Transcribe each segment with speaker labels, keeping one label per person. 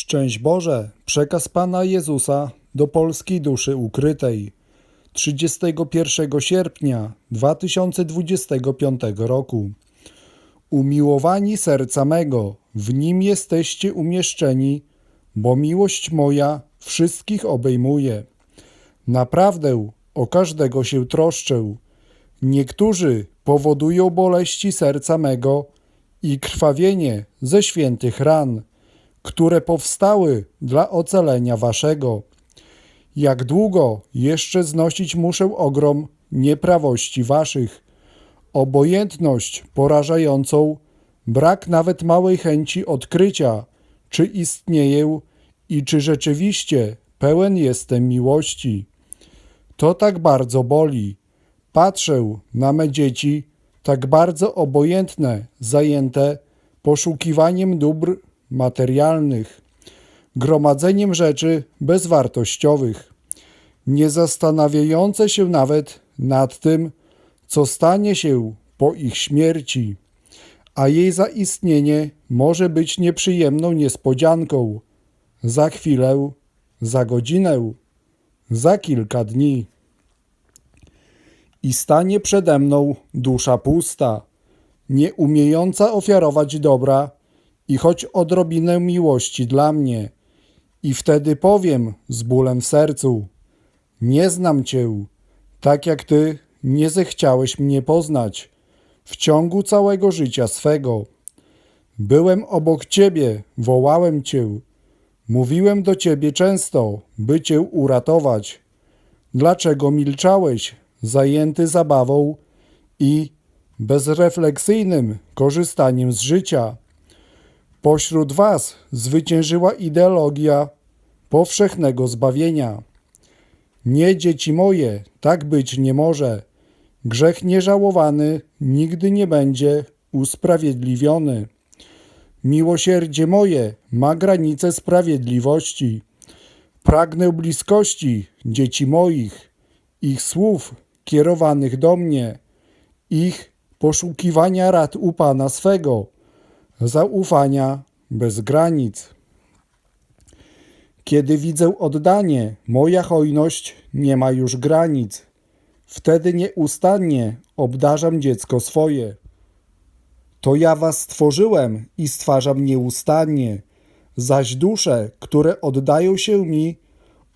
Speaker 1: Szczęść Boże, przekaz Pana Jezusa do polskiej duszy ukrytej. 31 sierpnia 2025 roku. Umiłowani serca mego, w nim jesteście umieszczeni, bo miłość moja wszystkich obejmuje. Naprawdę o każdego się troszczę. Niektórzy powodują boleści serca mego i krwawienie ze świętych ran, które powstały dla ocalenia waszego. Jak długo jeszcze znosić muszę ogrom nieprawości waszych, obojętność porażającą, brak nawet małej chęci odkrycia, czy istnieję i czy rzeczywiście pełen jestem miłości. To tak bardzo boli. Patrzę na me dzieci, tak bardzo obojętne, zajęte poszukiwaniem dóbr materialnych, gromadzeniem rzeczy bezwartościowych, nie zastanawiające się nawet nad tym, co stanie się po ich śmierci, a jej zaistnienie może być nieprzyjemną niespodzianką za chwilę, za godzinę, za kilka dni. I stanie przede mną dusza pusta, nie umiejąca ofiarować dobra i choć odrobinę miłości dla mnie. I wtedy powiem z bólem w sercu: Nie znam cię, tak jak ty nie zechciałeś mnie poznać w ciągu całego życia swego. Byłem obok ciebie, wołałem cię, mówiłem do ciebie często, by cię uratować. Dlaczego milczałeś, zajęty zabawą i bezrefleksyjnym korzystaniem z życia? Pośród was zwyciężyła ideologia powszechnego zbawienia. Nie, dzieci moje, tak być nie może. Grzech nieżałowany nigdy nie będzie usprawiedliwiony. Miłosierdzie moje ma granice sprawiedliwości. Pragnę bliskości dzieci moich, ich słów kierowanych do mnie, ich poszukiwania rad u Pana swego zaufania bez granic. Kiedy widzę oddanie, moja hojność nie ma już granic. Wtedy nieustannie obdarzam dziecko swoje. To ja was stworzyłem i stwarzam nieustannie, zaś dusze, które oddają się mi,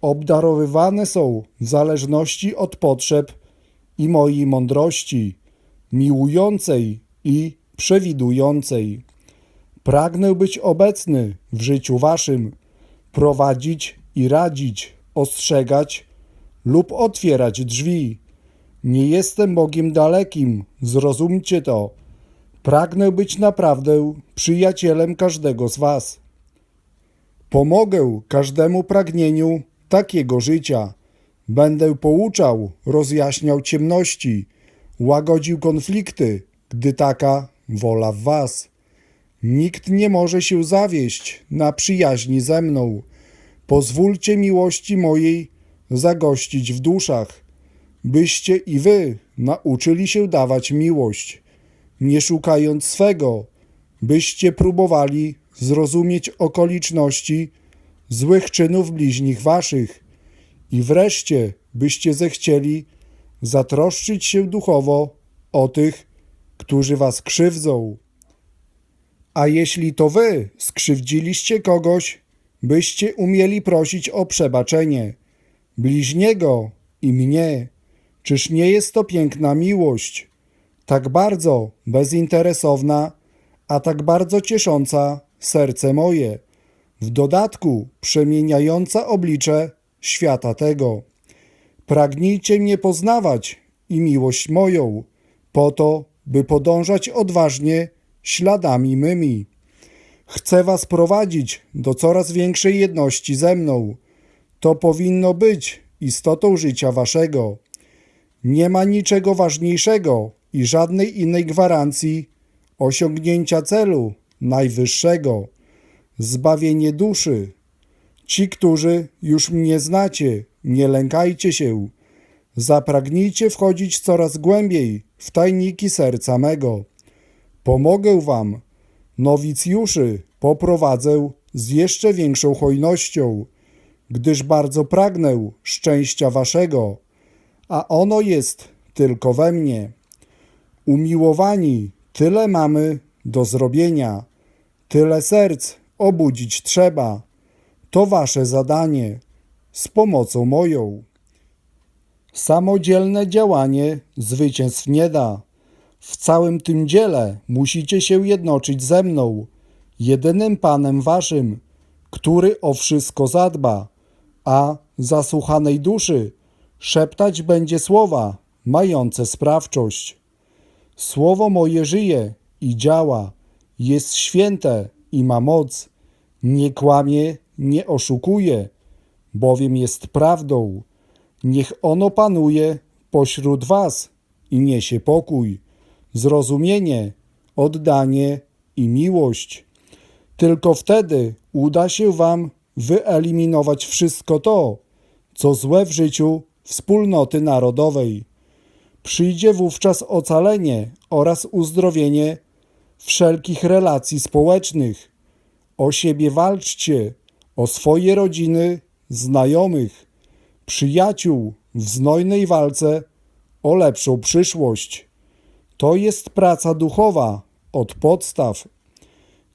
Speaker 1: obdarowywane są w zależności od potrzeb i mojej mądrości, miłującej i przewidującej. Pragnę być obecny w życiu waszym, prowadzić i radzić, ostrzegać lub otwierać drzwi. Nie jestem Bogiem dalekim, zrozumcie to. Pragnę być naprawdę przyjacielem każdego z was. Pomogę każdemu pragnieniu takiego życia. Będę pouczał, rozjaśniał ciemności, łagodził konflikty, gdy taka wola w was. Nikt nie może się zawieść na przyjaźni ze mną. Pozwólcie miłości mojej zagościć w duszach, byście i wy nauczyli się dawać miłość, nie szukając swego, byście próbowali zrozumieć okoliczności złych czynów bliźnich waszych i wreszcie byście zechcieli zatroszczyć się duchowo o tych, którzy was krzywdzą. A jeśli to wy skrzywdziliście kogoś, byście umieli prosić o przebaczenie bliźniego i mnie. Czyż nie jest to piękna miłość, tak bardzo bezinteresowna, a tak bardzo ciesząca serce moje, w dodatku przemieniająca oblicze świata tego. Pragnijcie mnie poznawać i miłość moją, po to, by podążać odważnie śladami mymi. Chcę was prowadzić do coraz większej jedności ze mną. To powinno być istotą życia waszego. Nie ma niczego ważniejszego i żadnej innej gwarancji osiągnięcia celu najwyższego zbawienie duszy. Ci, którzy już mnie znacie, nie lękajcie się. Zapragnijcie wchodzić coraz głębiej w tajniki serca mego. Pomogę wam, nowicjuszy poprowadzę z jeszcze większą hojnością, gdyż bardzo pragnę szczęścia waszego, a ono jest tylko we mnie. Umiłowani, tyle mamy do zrobienia, tyle serc obudzić trzeba. To wasze zadanie z pomocą moją. Samodzielne działanie zwycięstw nie da. W całym tym dziele musicie się jednoczyć ze mną, jedynym Panem waszym, który o wszystko zadba, a zasłuchanej duszy szeptać będzie słowa mające sprawczość. Słowo moje żyje i działa, jest święte i ma moc, nie kłamie, nie oszukuje, bowiem jest prawdą. Niech ono panuje pośród was i niesie pokój, zrozumienie, oddanie i miłość. Tylko wtedy uda się wam wyeliminować wszystko to, co złe w życiu wspólnoty narodowej. Przyjdzie wówczas ocalenie oraz uzdrowienie wszelkich relacji społecznych. O siebie walczcie, o swoje rodziny, znajomych, przyjaciół w znojnej walce o lepszą przyszłość. To jest praca duchowa od podstaw.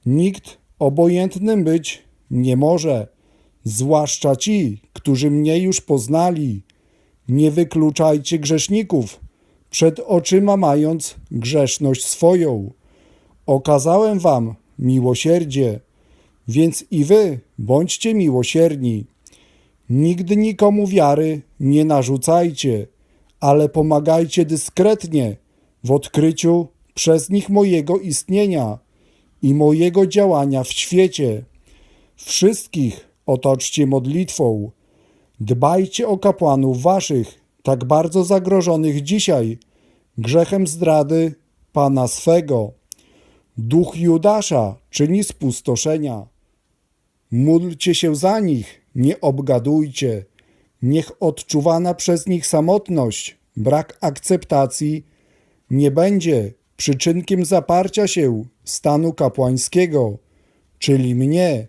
Speaker 1: Nikt obojętnym być nie może, zwłaszcza ci, którzy mnie już poznali. Nie wykluczajcie grzeszników, przed oczyma mając grzeszność swoją. Okazałem wam miłosierdzie, więc i wy bądźcie miłosierni. Nigdy nikomu wiary nie narzucajcie, ale pomagajcie dyskretnie w odkryciu przez nich mojego istnienia i mojego działania w świecie. Wszystkich otoczcie modlitwą. Dbajcie o kapłanów waszych, tak bardzo zagrożonych dzisiaj grzechem zdrady Pana swego. Duch Judasza czyni spustoszenia. Módlcie się za nich, nie obgadujcie. Niech odczuwana przez nich samotność, brak akceptacji nie będzie przyczynkiem zaparcia się stanu kapłańskiego, czyli mnie,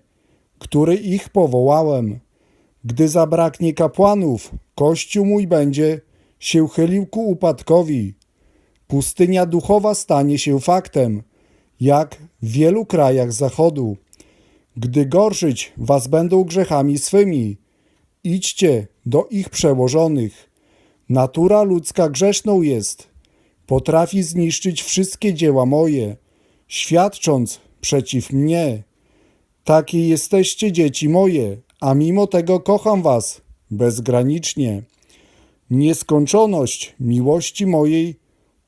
Speaker 1: który ich powołałem. Gdy zabraknie kapłanów, Kościół mój będzie się chylił ku upadkowi. Pustynia duchowa stanie się faktem, jak w wielu krajach Zachodu. Gdy gorszyć was będą grzechami swymi, idźcie do ich przełożonych. Natura ludzka grzeszną jest, potrafi zniszczyć wszystkie dzieła moje, świadcząc przeciw mnie. Takie jesteście dzieci moje, a mimo tego kocham was bezgranicznie. Nieskończoność miłości mojej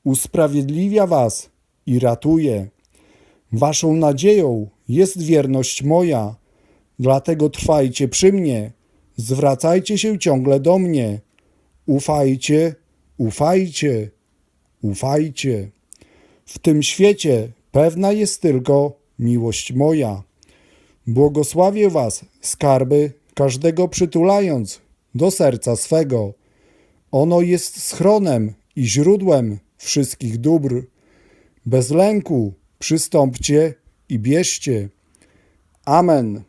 Speaker 1: usprawiedliwia was i ratuje. Waszą nadzieją jest wierność moja, dlatego trwajcie przy mnie, zwracajcie się ciągle do mnie. Ufajcie, ufajcie, ufajcie. W tym świecie pewna jest tylko miłość moja. Błogosławię was, skarby, każdego przytulając do serca swego. Ono jest schronem i źródłem wszystkich dóbr. Bez lęku przystąpcie i bierzcie. Amen.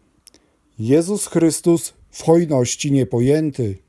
Speaker 1: Jezus Chrystus w hojności niepojęty.